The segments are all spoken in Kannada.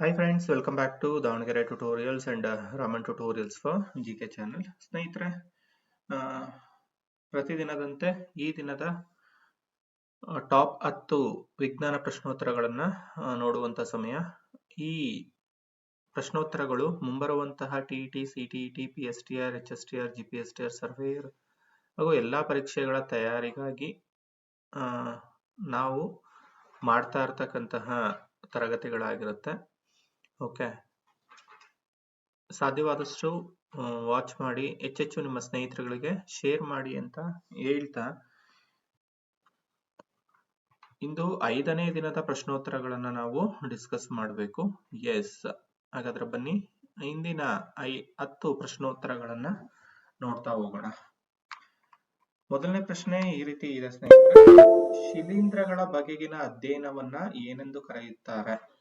Hi friends, welcome back to Davanagere tutorials and uh, Raman tutorials for GK channel. ಸ್ನೇಹಿತರೆ ಪ್ರತಿದಿನದಂತೆ ಈ ದಿನದ ಟಾಪ್ ಹತ್ತು ವಿಜ್ಞಾನ ಪ್ರಶ್ನೋತ್ತರಗಳನ್ನು ನೋಡುವಂಥ ಸಮಯ ಈ ಪ್ರಶ್ನೋತ್ತರಗಳು ಮುಂಬರುವಂತಹ TET T P S T R H S T R G P S T R surveyor ಹಾಗೂ ಎಲ್ಲ ಪರೀಕ್ಷೆಗಳ ತಯಾರಿಗಾಗಿ ನಾವು ಮಾಡ್ತಾ ಇರ್ತಕ್ಕಂತಹ ತರಗತಿಗಳಾಗಿರುತ್ತೆ ಓಕೆ. ಸಾಧ್ಯವಾದಷ್ಟು ವಾಚ್ ಮಾಡಿ ಹೆಚ್ಚೆಚ್ಚು ನಿಮ್ಮ ಸ್ನೇಹಿತರುಗಳಿಗೆ ಶೇರ್ ಮಾಡಿ ಅಂತ ಹೇಳ್ತಾ, ಇಂದು ಐದನೇ ದಿನದ ಪ್ರಶ್ನೋತ್ತರಗಳನ್ನ ನಾವು ಡಿಸ್ಕಸ್ ಮಾಡಬೇಕು. ಎಸ್ ಹಾಗಾದ್ರೆ ಬನ್ನಿ, ಇಂದಿನ ಐ, ಹತ್ತು ಪ್ರಶ್ನೋತ್ತರಗಳನ್ನ ನೋಡ್ತಾ ಹೋಗೋಣ. ಮೊದಲನೇ ಪ್ರಶ್ನೆ ಈ ರೀತಿ ಇದೆ ಸ್ನೇಹಿತರೆ. ಶಿಲೀಂಧ್ರಗಳ ಬಗೆಗಿನ ಅಧ್ಯಯನವನ್ನ ಏನೆಂದು ಕರೆಯುತ್ತಾರೆ?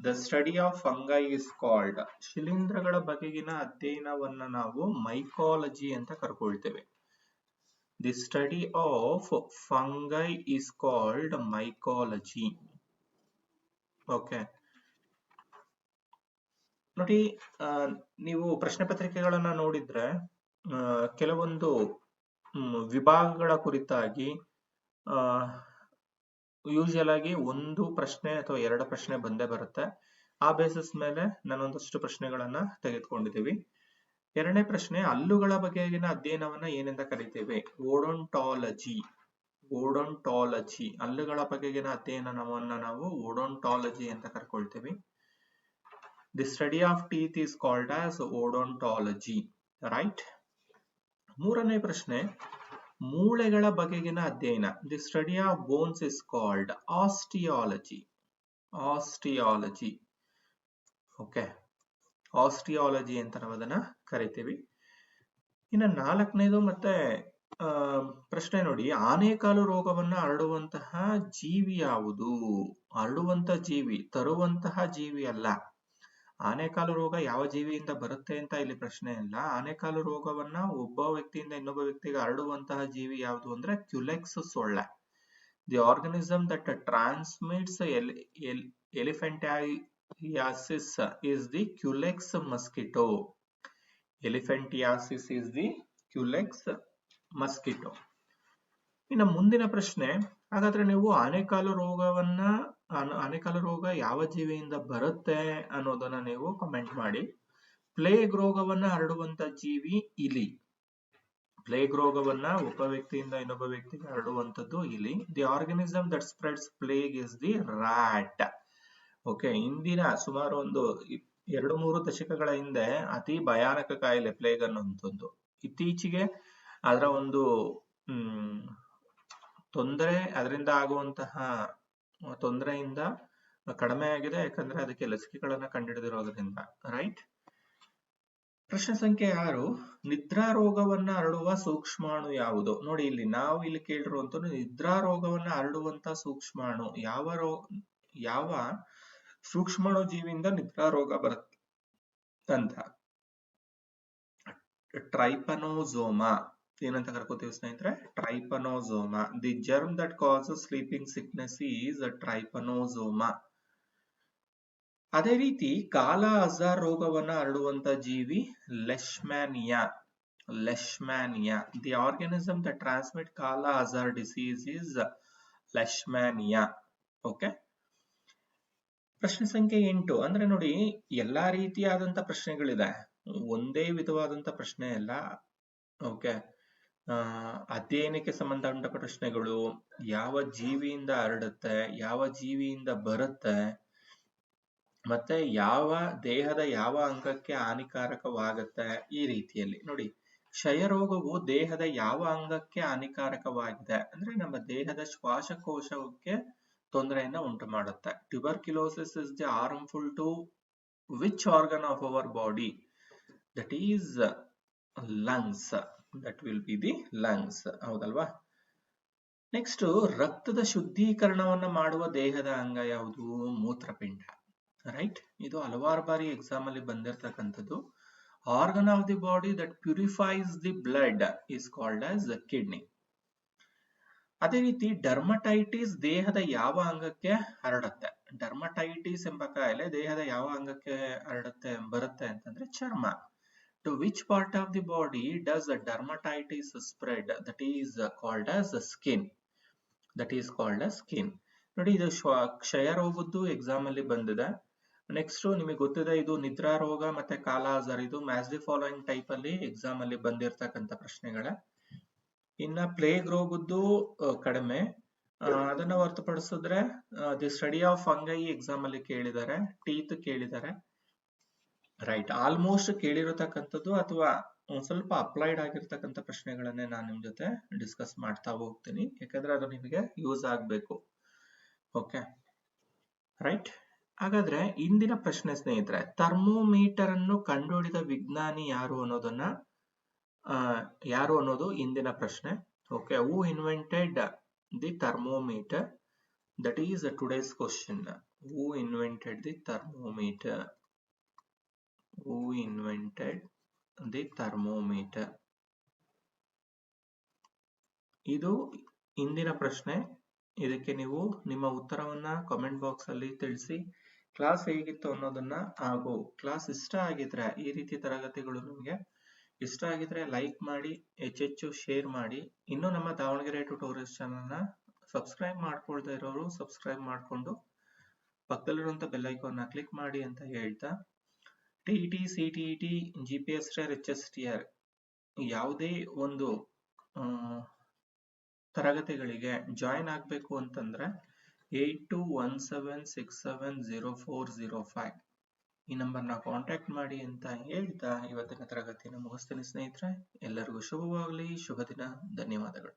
The study of fungi is called ಶಿಲೀಂಧ್ರಗಳ ಬಗೆಗಿನ ಅಧ್ಯಯನವನ್ನು ನಾವು ಮೈಕಾಲಜಿ ಅಂತ ಕರ್ಕೊಳ್ತೇವೆ. The study of fungi is called mycology okay ನೋಡಿ ನೀವು ಪ್ರಶ್ನೆ ಪತ್ರಿಕೆಗಳನ್ನ ನೋಡಿದ್ರೆ ಕೆಲವೊಂದು ವಿಭಾಗಗಳ ಕುರಿತಾಗಿ ಯೂಶಲ್ ಆಗಿ ಒಂದು ಪ್ರಶ್ನೆ ಅಥವಾ ಎರಡು ಪ್ರಶ್ನೆ ಬಂದೇ ಬರುತ್ತೆ. ಆ ಬೇಸಿಸ್ ಮೇಲೆ ನಾನೊಂದಷ್ಟು ಪ್ರಶ್ನೆಗಳನ್ನ ತೆಗೆದುಕೊಂಡಿದ್ದೀವಿ. ಎರಡನೇ ಪ್ರಶ್ನೆ, ಹಲ್ಲುಗಳ ಬಗೆಗಿನ ಅಧ್ಯಯನವನ್ನ ಏನೆಂದ ಕರಿತೇವೆ? ಓಡೋಂಟಾಲಜಿ. ಓಡೋಂಟಾಲಜಿ. ಹಲ್ಲುಗಳ ಬಗೆಗಿನ ಅಧ್ಯಯನವನ್ನ ನಾವು ಓಡೊಂಟಾಲಜಿ ಅಂತ ಕರ್ಕೊಳ್ತೀವಿ. The study of teeth is called as odontology right ಮೂರನೇ ಪ್ರಶ್ನೆ ಮೂಳೆಗಳ ಬಗೆಗಿನ ಅಧ್ಯಯನ the study of bones is called osteology osteology okay osteology ಅಂತ ನಾವು ಅದನ್ನ ಕರಿತೀವಿ. ಇನ್ನು ನಾಲ್ಕನೇದು ಮತ್ತೆ ಪ್ರಶ್ನೆ ನೋಡಿ. ಆನೆಕಾಲು ರೋಗವನ್ನ ಹರಡುವಂತಹ ಜೀವಿ ಯಾವುದು? ಹರಡುವಂತ ಜೀವಿ, ತರುವಂತಹ ಜೀವಿ ಅಲ್ಲ. ಆನೆಕಾಲು ರೋಗ ಯಾವ ಜೀವಿಯಿಂದ ಬರುತ್ತೆ ಅಂತ ಇಲ್ಲಿ ಪ್ರಶ್ನೆ ಇಲ್ಲ ಆನೆಕಾಲು ರೋಗವನ್ನ ಒಬ್ಬ ವ್ಯಕ್ತಿಯಿಂದ ಇನ್ನೊಬ್ಬ ವ್ಯಕ್ತಿಗೆ ಹರಡುವಂತಹ ಜೀವಿ ಯಾವುದು ಅಂದ್ರೆ ಕ್ಯುಲೆಕ್ಸ್ ಸೊಳ್ಳೆ. The organism that transmits elephantiasis is the culex mosquito elephantiasis is the culex mosquito ಇನ್ನು ಮುಂದಿನ ಪ್ರಶ್ನೆ ಹಾಗಾದ್ರೆ ನೀವು ಆನೆಕಾಲು ರೋಗವನ್ನ ಆನೆಕಾಲ ರೋಗ ಯಾವ ಜೀವಿಯಿಂದ ಬರುತ್ತೆ ಅನ್ನೋದನ್ನ ನೀವು ಕಮೆಂಟ್ ಮಾಡಿ. ಪ್ಲೇಗ್ ರೋಗವನ್ನ ಹರಡುವಂತ ಜೀವಿ ಇಲಿ. ಪ್ಲೇಗ್ ರೋಗವನ್ನ ಒಬ್ಬ ವ್ಯಕ್ತಿಯಿಂದ ಇನ್ನೊಬ್ಬ ವ್ಯಕ್ತಿಗೆ ಹರಡುವಂತದ್ದು ಇಲಿ. The organism that spreads plague is the rat okay ಇಂದಿನ ಸುಮಾರು ಒಂದು ಎರಡು ಮೂರು ದಶಕಗಳ ಹಿಂದೆ ಅತಿ ಭಯಾನಕ ಕಾಯಿಲೆ ಪ್ಲೇಗ್ ಅನ್ನುವಂಥದ್ದು. ಇತ್ತೀಚೆಗೆ ಅದರ ಒಂದು ತೊಂದರೆ ಅದರಿಂದ ಆಗುವಂತಹ ತೊಂದರೆಯಿಂದ ಕಡಿಮೆ ಆಗಿದೆ. ಯಾಕಂದ್ರೆ ಅದಕ್ಕೆ ಲಸಿಕೆಗಳನ್ನ ಕಂಡುಹಿಡಿದಿರೋದ್ರಿಂದ ರೈಟ್ ಪ್ರಶ್ನೆ ಸಂಖ್ಯೆ ಆರು, ನಿದ್ರಾ ರೋಗವನ್ನ ಹರಡುವ ಸೂಕ್ಷ್ಮಾಣು ಯಾವುದು? ನೋಡಿ, ಇಲ್ಲಿ ನಾವು ಇಲ್ಲಿ ಕೇಳಿರುವಂತ ನಿದ್ರಾ ರೋಗವನ್ನ ಹರಡುವಂತ ಸೂಕ್ಷ್ಮಾಣು ಯಾವ ರೋ, ಯಾವ ಸೂಕ್ಷ್ಮಾಣು ಜೀವಿಯಿಂದ ನಿದ್ರಾ ರೋಗ ಬರುತ್ತೆ ಅಂತ ಟ್ರೈಪನೋಸೋಮಾ. ಏನಂತ ಕರ್ಕೋತೀವಿ ಸ್ನೇಹಿತರೆ? Trypanosoma the germ that causes sleeping sickness is Trypanosoma ಅದೇ ರೀತಿ ಕಾಲ ಅಜಾರ್ ರೋಗವನ್ನ ಹರಡುವಂತ ಜೀವಿ Leishmania Leishmania the organism that transmit kala azar disease is Leishmania okay ಪ್ರಶ್ನೆ ಸಂಖ್ಯೆ ಎಂಟು. ಅಂದ್ರೆ ನೋಡಿ, ಎಲ್ಲಾ ರೀತಿಯಾದಂತ ಪ್ರಶ್ನೆಗಳಿದೆ. ಒಂದೇ ವಿಧವಾದಂತ ಪ್ರಶ್ನೆ ಅಲ್ಲ. ಓಕೆ ಅಧ್ಯಯನಕ್ಕೆ ಸಂಬಂಧಪಟ್ಟ ಪ್ರಶ್ನೆಗಳು, ಯಾವ ಜೀವಿಯಿಂದ ಹರಡುತ್ತೆ, ಯಾವ ಜೀವಿಯಿಂದ ಬರುತ್ತೆ, ಮತ್ತೆ ಯಾವ ದೇಹದ ಯಾವ ಅಂಗಕ್ಕೆ ಹಾನಿಕಾರಕವಾಗುತ್ತೆ ಈ ರೀತಿಯಲ್ಲಿ. ನೋಡಿ, ಕ್ಷಯರೋಗವು ದೇಹದ ಯಾವ ಅಂಗಕ್ಕೆ ಹಾನಿಕಾರಕವಾಗಿದೆ ಅಂದ್ರೆ ನಮ್ಮ ದೇಹದ ಶ್ವಾಸಕೋಶಕ್ಕೆ ತೊಂದರೆಯನ್ನ ಉಂಟು ಮಾಡುತ್ತೆ tuberculosis is the harmful to which organ of our body that is lungs that will be the lungs ಹೌದಲ್ವಾ? ನೆಕ್ಸ್ಟ್ ರಕ್ತದ ಶುದ್ಧೀಕರಣವನ್ನ ಮಾಡುವ ದೇಹದ ಅಂಗ ಯಾವುದು? ಮೂತ್ರಪಿಂಡ. ರೈಟ್ ಇದು ಹಲವಾರು ಬಾರಿ ಎಕ್ಸಾಮ್ ಅಲ್ಲಿ ಬಂದಿರತಕ್ಕಂಥದ್ದು. Organ of the body that purifies the blood is called as kidney ಅದೇ ರೀತಿ ಡರ್ಮಟೈಟಿಸ್ ದೇಹದ ಯಾವ ಅಂಗಕ್ಕೆ ಹರಡುತ್ತೆ? ಡರ್ಮಟೈಟಿಸ್ ಎಂಬ ಕಾಯಿಲೆ ದೇಹದ ಯಾವ ಅಂಗಕ್ಕೆ ಹರಡುತ್ತೆ, ಬರುತ್ತೆ ಅಂತಂದ್ರೆ ಚರ್ಮ. To which part of the body does dermatitis spread that is called as skin that is called as skin ನೋಡಿ, ಇದು ಕ್ಷಯ ರೋಗದ್ದು ಎಕ್ಸಾಮ್ ಅಲ್ಲಿ ಬಂದಿದೆ. ನೆಕ್ಸ್ಟ್ ನಿಮಗೆ ಗೊತ್ತಿದೆ, ಇದು ನಿದ್ರಾ ರೋಗ ಮತ್ತೆ ಕಾಲ ಆಜಾರ್ ಇದು ಮ್ಯಾಚ್ ದಿ ಫಾಲೋಯಿಂಗ್ ಟೈಪ್ ಅಲ್ಲಿ ಎಕ್ಸಾಮ್ ಅಲ್ಲಿ ಬಂದಿರತಕ್ಕಂತ ಪ್ರಶ್ನೆಗಳ. ಇನ್ನ ಪ್ಲೇಗ್ ರೋಗದ್ದು ಕಡಿಮೆ. ಅದನ್ನ ಹೊರತುಪಡಿಸಿದ್ರೆ the study of fungi exam ಅಲ್ಲಿ ಕೇಳಿದ್ದಾರೆ. ಟೀತ್ ಕೇಳಿದ್ದಾರೆ. ರೈಟ್ ಆಲ್ಮೋಸ್ಟ್ ಕೇಳಿರತಕ್ಕಂಥದ್ದು ಅಥವಾ ಒಂದ್ ಸ್ವಲ್ಪ ಅಪ್ಲೈಡ್ ಆಗಿರ್ತಕ್ಕಂಥ ಪ್ರಶ್ನೆಗಳನ್ನೇ ನಾನು ನಿಮ್ ಜೊತೆ ಡಿಸ್ಕಸ್ ಮಾಡ್ತಾ ಹೋಗ್ತೀನಿ. ಯಾಕಂದ್ರೆ ಅದು ನಿಮಗೆ ಯೂಸ್ ಆಗ್ಬೇಕು. ಓಕೆ ರೈಟ್ ಹಾಗಾದ್ರೆ ಇಂದಿನ ಪ್ರಶ್ನೆ ಸ್ನೇಹಿತರೆ ಥರ್ಮೋಮೀಟರ್ ಅನ್ನು ಕಂಡುಹಿಡಿದ ವಿಜ್ಞಾನಿ ಯಾರು ಅನ್ನೋದನ್ನ ಯಾರು ಅನ್ನೋದು ಇಂದಿನ ಪ್ರಶ್ನೆ. Okay who invented the thermometer that is today's question who invented the thermometer who invented the thermometer? ಇದು ಇಂದಿನ ಪ್ರಶ್ನೆ. ಇದಕ್ಕೆ ನೀವು ನಿಮ್ಮ ಉತ್ತರವನ್ನ ಕಮೆಂಟ್ ಬಾಕ್ಸ್ ಅಲ್ಲಿ ತಿಳಿಸಿ. ಕ್ಲಾಸ್ ಹೇಗಿತ್ತು ಅನ್ನೋದನ್ನ ಹಾಗೂ ಕ್ಲಾಸ್ ಇಷ್ಟ ಆಗಿದ್ರೆ ಈ ರೀತಿ ತರಗತಿಗಳು ನಿಮಗೆ ಇಷ್ಟ ಆಗಿದ್ರೆ ಲೈಕ್ ಮಾಡಿ, ಹೆಚ್ಚೆಚ್ಚು ಶೇರ್ ಮಾಡಿ. ಇನ್ನು ನಮ್ಮ ದಾವಣಗೆರೆ ಟ್ಯೂಟೋರಿಯಲ್ಸ್ ಚಾನಲ್ನ ಸಬ್ಸ್ಕ್ರೈಬ್ ಮಾಡ್ಕೊಳ್ತಾ ಇರೋರು ಸಬ್ಸ್ಕ್ರೈಬ್ ಮಾಡಿಕೊಂಡು ಪಕ್ಕದಲ್ಲಿರುವಂಥ ಬೆಲ್ಲೈಕಾನ್ನ ಕ್ಲಿಕ್ ಮಾಡಿ ಅಂತ ಹೇಳ್ತಾ T T C T T G P S R H S T R ಯಾವುದೇ ಒಂದು ತರಗತಿಗಳಿಗೆ ಜಾಯಿನ್ ಆಗಬೇಕು ಅಂತಂದ್ರೆ eight two one seven six seven zero four zero five ಈ ನಂಬರ್ನ ಕಾಂಟ್ಯಾಕ್ಟ್ ಮಾಡಿ ಅಂತ ಹೇಳ್ತಾ ಇವತ್ತಿನ ತರಗತಿಯನ್ನು ಮುಗಿಸ್ತೀನಿ ಸ್ನೇಹಿತರೆ. ಎಲ್ಲರಿಗೂ ಶುಭವಾಗಲಿ ಶುಭ ದಿನ ಧನ್ಯವಾದಗಳು.